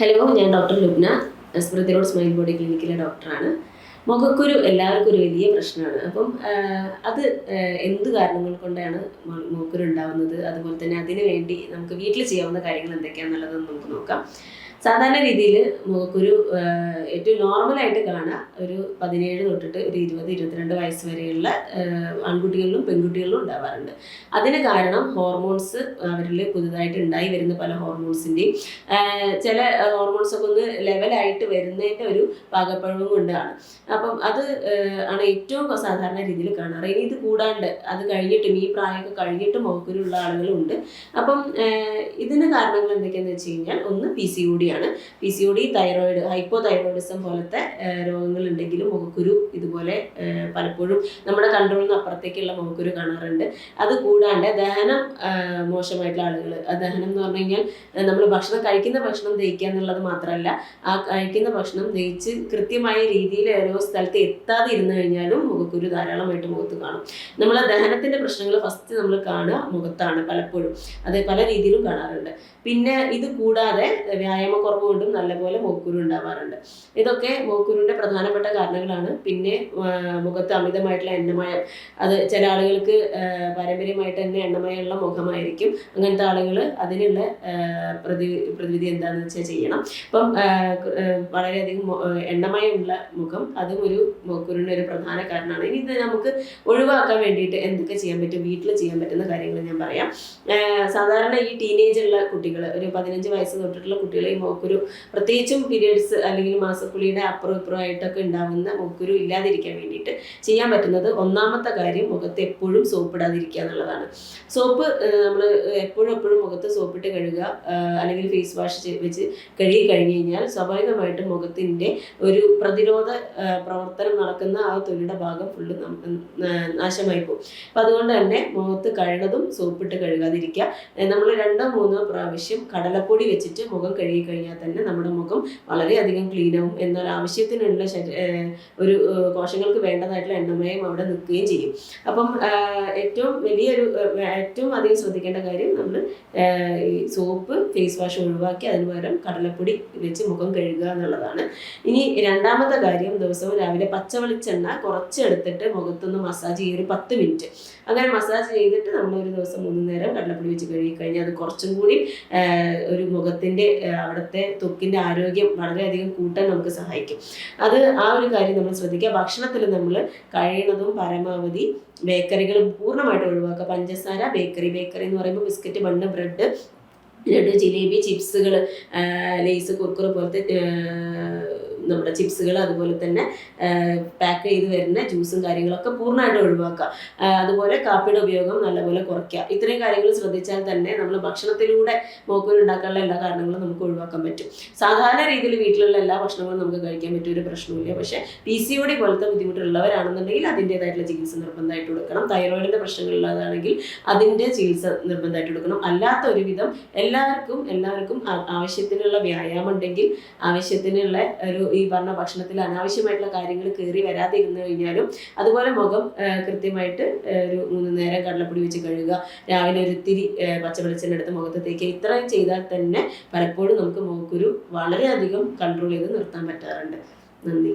Hello ഞാൻ doctor Lubna. Smriti road smile body ക്ലിനിക്കിലെ ഡോക്ടറാണ് മുഖക്കുരു എല്ലാവർക്കും ഒരു വലിയ പ്രശ്നമാണ്. അപ്പം അത് എന്ത് കാരണങ്ങൾ കൊണ്ടാണ് മുഖക്കുരു ഉണ്ടാവുന്നത്? അതുപോലെ തന്നെ അതിനു വേണ്ടി നമുക്ക് വീട്ടിൽ ചെയ്യാവുന്ന കാര്യങ്ങൾ എന്തൊക്കെയാണെന്നുള്ളത് നമുക്ക് നോക്കാം. സാധാരണ രീതിയിൽ നമുക്കൊരു ഏറ്റവും നോർമലായിട്ട് കാണാം ഒരു പതിനേഴ് തൊട്ടിട്ട് ഒരു ഇരുപത് ഇരുപത്തിരണ്ട് വയസ്സ് വരെയുള്ള ആൺകുട്ടികളിലും പെൺകുട്ടികളിലും ഉണ്ടാവാറുണ്ട്. അതിന് കാരണം ഹോർമോൺസ് അവരിൽ പുതുതായിട്ട് ഉണ്ടായി വരുന്ന പല ഹോർമോൺസിന്റെയും ചില ഹോർമോൺസ് ഒക്കെ ഒന്ന് ലെവലായിട്ട് വരുന്നതിന്റെ ഒരു പാകപ്പഴവും കൊണ്ടാണ്. അപ്പം അത് ആണ് ഏറ്റവും സാധാരണ രീതിയിൽ കാണാറ്. ഇനി ഇത് കൂടാണ്ട് അത് കഴിഞ്ഞിട്ടും ഈ പ്രായമൊക്കെ കഴിഞ്ഞിട്ടും മുഖക്കുരുള്ള ആളുകളുണ്ട്. അപ്പം ഇതിന് കാരണങ്ങൾ എന്തൊക്കെയാണെന്ന് വെച്ച് കഴിഞ്ഞാൽ ഒന്ന് പി സി ഡി ആണ് P C O D thyroid hypothyroidism പോലത്തെ രോഗങ്ങളുണ്ടെങ്കിലും മുഖക്കുരു ഇതുപോലെ പലപ്പോഴും നമ്മുടെ കൺട്രോളിൽ നിന്ന് അപ്പുറത്തേക്കുള്ള മുഖക്കുരു കാണാറുണ്ട്. അത് കൂടാണ്ട് ദഹനം മോശമായിട്ടുള്ള ആളുകൾ ദഹനം എന്ന് പറഞ്ഞു കഴിഞ്ഞാൽ നമ്മൾ ഭക്ഷണം കഴിക്കുന്ന ഭക്ഷണം ദഹിക്കുക എന്നുള്ളത് മാത്രമല്ല ആ കഴിക്കുന്ന ഭക്ഷണം ദഹിച്ച് കൃത്യമായ രീതിയിൽ ഓരോ സ്ഥലത്ത് എത്താതെ ഇരുന്നു കഴിഞ്ഞാലും മുഖക്കുരു ധാരാളമായിട്ട് മുഖത്ത് കാണും. നമ്മൾ ദഹനത്തിന്റെ പ്രശ്നങ്ങൾ ഫസ്റ്റ് നമ്മൾ കാണുക മുഖത്താണ് പലപ്പോഴും. അത് പല രീതിയിലും കാണാറുണ്ട്. പിന്നെ ഇത് കൂടാതെ വ്യായാമക്കുറവ് കൊണ്ടും നല്ലപോലെ മൂക്കുരു ഉണ്ടാവാറുണ്ട്. ഇതൊക്കെ മുഖക്കുരുവിന്റെ പ്രധാനപ്പെട്ട കാരണങ്ങളാണ്. പിന്നെ മുഖത്ത് അമിതമായിട്ടുള്ള എണ്ണമയം. അത് ചില ആളുകൾക്ക് പാരമ്പര്യമായിട്ട് തന്നെ എണ്ണമയമുള്ള മുഖമായിരിക്കും. അങ്ങനത്തെ ആളുകൾ അതിനുള്ള പ്രതി പ്രതിവിധി എന്താണെന്ന് വെച്ചാൽ ചെയ്യണം. ആ, വളരെയധികം എണ്ണമയമുള്ള മുഖം അതും ഒരു മുഖക്കുരുവിന്റെ ഒരു പ്രധാന കാരണമാണ്. ഇനി ഇത് നമുക്ക് ഒഴിവാക്കാൻ വേണ്ടിയിട്ട് എന്തൊക്കെ ചെയ്യാൻ പറ്റും വീട്ടിൽ ചെയ്യാൻ പറ്റുന്ന കാര്യങ്ങൾ ഞാൻ പറയാം. സാധാരണ ഈ ടീനേജ് ഉള്ള കുട്ടികൾ ഒരു പതിനഞ്ച് വയസ്സ് തൊട്ടിട്ടുള്ള കുട്ടികൾ ഈ മുഖക്കുരു പ്രത്യേകിച്ചും പീരിയഡ്സ് അല്ലെങ്കിൽ മാസക്കുളിയുടെ അപ്പുറം ഇപ്പുറം ആയിട്ടൊക്കെ ഉണ്ടാവുന്ന മൂക്കുരു ഇല്ലാതിരിക്കാൻ വേണ്ടിയിട്ട് ചെയ്യാൻ പറ്റുന്നത് ഒന്നാമത്തെ കാര്യം മുഖത്ത് എപ്പോഴും സോപ്പ് ഇടാതിരിക്കുക എന്നുള്ളതാണ്. സോപ്പ് നമ്മൾ എപ്പോഴും എപ്പോഴും മുഖത്ത് സോപ്പിട്ട് കഴുകുക അല്ലെങ്കിൽ ഫേസ് വാഷ് വെച്ച് കഴുകി കഴിഞ്ഞ് കഴിഞ്ഞാൽ സ്വാഭാവികമായിട്ടും മുഖത്തിന്റെ ഒരു പ്രതിരോധ പ്രവർത്തനം നടക്കുന്ന ആ തൊലിയുടെ ഭാഗം ഫുള്ള് നാശമായി പോകും. അപ്പം അതുകൊണ്ട് തന്നെ മുഖത്ത് കഴുകതും സോപ്പിട്ട് കഴുകാതിരിക്കുക. നമ്മൾ രണ്ടോ മൂന്നോ പ്രാവശ്യം കടലപ്പൊടി വെച്ചിട്ട് മുഖം കഴുകി കഴിഞ്ഞാൽ തന്നെ നമ്മുടെ മുഖം വളരെയധികം ശരീ- ഏഹ് ഒരു കോശങ്ങൾക്ക് വേണ്ടതായിട്ടുള്ള എണ്ണമയം അവിടെ നിൽക്കുകയും ചെയ്യും. അപ്പം ഏറ്റവും വലിയൊരു ഏറ്റവും അധികം ശ്രദ്ധിക്കേണ്ട കാര്യം നമ്മൾ ഈ സോപ്പ് ഫേസ് വാഷ് ഒഴിവാക്കി അതിന് പകരം കടലപ്പൊടി വെച്ച് മുഖം കഴുകുക എന്നുള്ളതാണ്. ഇനി രണ്ടാമത്തെ കാര്യം ദിവസവും രാവിലെ പച്ചവെളിച്ചെണ്ണ കുറച്ചെടുത്തിട്ട് മുഖത്തൊന്ന് മസാജ് ചെയ്യൊരു പത്ത് മിനിറ്റ്. അങ്ങനെ മസാജ് ചെയ്തിട്ട് നമ്മൾ ഒരു ദിവസം മൂന്ന് നേരം കടലപ്പൊടി വെച്ച് കഴുകി കഴിഞ്ഞാൽ അത് കുറച്ചും കൂടി ഒരു മുഖത്തിന്റെ അവിടുത്തെ ത്വക്കിന്റെ ആരോഗ്യം വളരെയധികം കൂട്ടാൻ നമുക്ക് സഹായിക്കും. അത് ആ ഒരു കാര്യം നമ്മൾ ശ്രദ്ധിക്കുക. ഭക്ഷണത്തിൽ നമ്മൾ കഴിയണതും പരമാവധി ബേക്കറികൾ പൂർണമായിട്ട് ഒഴിവാക്കുക. പഞ്ചസാര ബേക്കറി. ബേക്കറി എന്ന് പറയുമ്പോൾ biscuit bun bread laddu jalebi ചിപ്സുകൾ Lay's കുർക്കുറ പോലത്തെ നമ്മുടെ ചിപ്സുകൾ അതുപോലെ തന്നെ പാക്ക് ചെയ്ത് വരുന്ന ജ്യൂസും കാര്യങ്ങളൊക്കെ പൂർണമായിട്ട് ഒഴിവാക്കുക. അതുപോലെ കാപ്പിയുടെ ഉപയോഗം നല്ലപോലെ കുറയ്ക്കുക. ഇത്രയും കാര്യങ്ങൾ ശ്രദ്ധിച്ചാൽ തന്നെ നമ്മൾ ഭക്ഷണത്തിലൂടെ മോക്കൂര് ഉണ്ടാക്കാനുള്ള എല്ലാ കാരണങ്ങളും നമുക്ക് ഒഴിവാക്കാൻ പറ്റും. സാധാരണ രീതിയിൽ വീട്ടിലുള്ള എല്ലാ ഭക്ഷണങ്ങളും നമുക്ക് കഴിക്കാൻ പറ്റിയ ഒരു പ്രശ്നമില്ല പക്ഷേ പി സി ഒ ഡി പോലത്തെ ബുദ്ധിമുട്ടുള്ളവരാണെന്നുണ്ടെങ്കിൽ അതിന്റെതായിട്ടുള്ള ചികിത്സ നിർബന്ധമായിട്ട് കൊടുക്കണം. തൈറോയിഡിന്റെ പ്രശ്നങ്ങളുള്ളതാണെങ്കിൽ അതിന്റെ ചികിത്സ നിർബന്ധമായിട്ട് കൊടുക്കണം. അല്ലാത്ത ഒരുവിധം എല്ലാവർക്കും എല്ലാവർക്കും ആവശ്യത്തിനുള്ള വ്യായാമം ഉണ്ടെങ്കിൽ ആവശ്യത്തിനുള്ള ഒരു ഈ പറഞ്ഞ ഭക്ഷണത്തിൽ അനാവശ്യമായിട്ടുള്ള കാര്യങ്ങൾ കയറി വരാതെ ഇരുന്നു കഴിഞ്ഞാലും അതുപോലെ മുഖം കൃത്യമായിട്ട് ഒരു മൂന്ന് നേരം കടലപ്പൊടി വെച്ച് കഴുകുക രാവിലെ ഒരു ആ, പച്ചവെളിച്ചെണ്ണ എടുത്ത് മുഖത്ത് തേക്കുക ഇത്രയും ചെയ്താൽ തന്നെ പലപ്പോഴും നമുക്ക് മുഖക്കുരു വളരെയധികം കൺട്രോൾ ചെയ്ത് നിർത്താൻ പറ്റാറുണ്ട്. നന്ദി.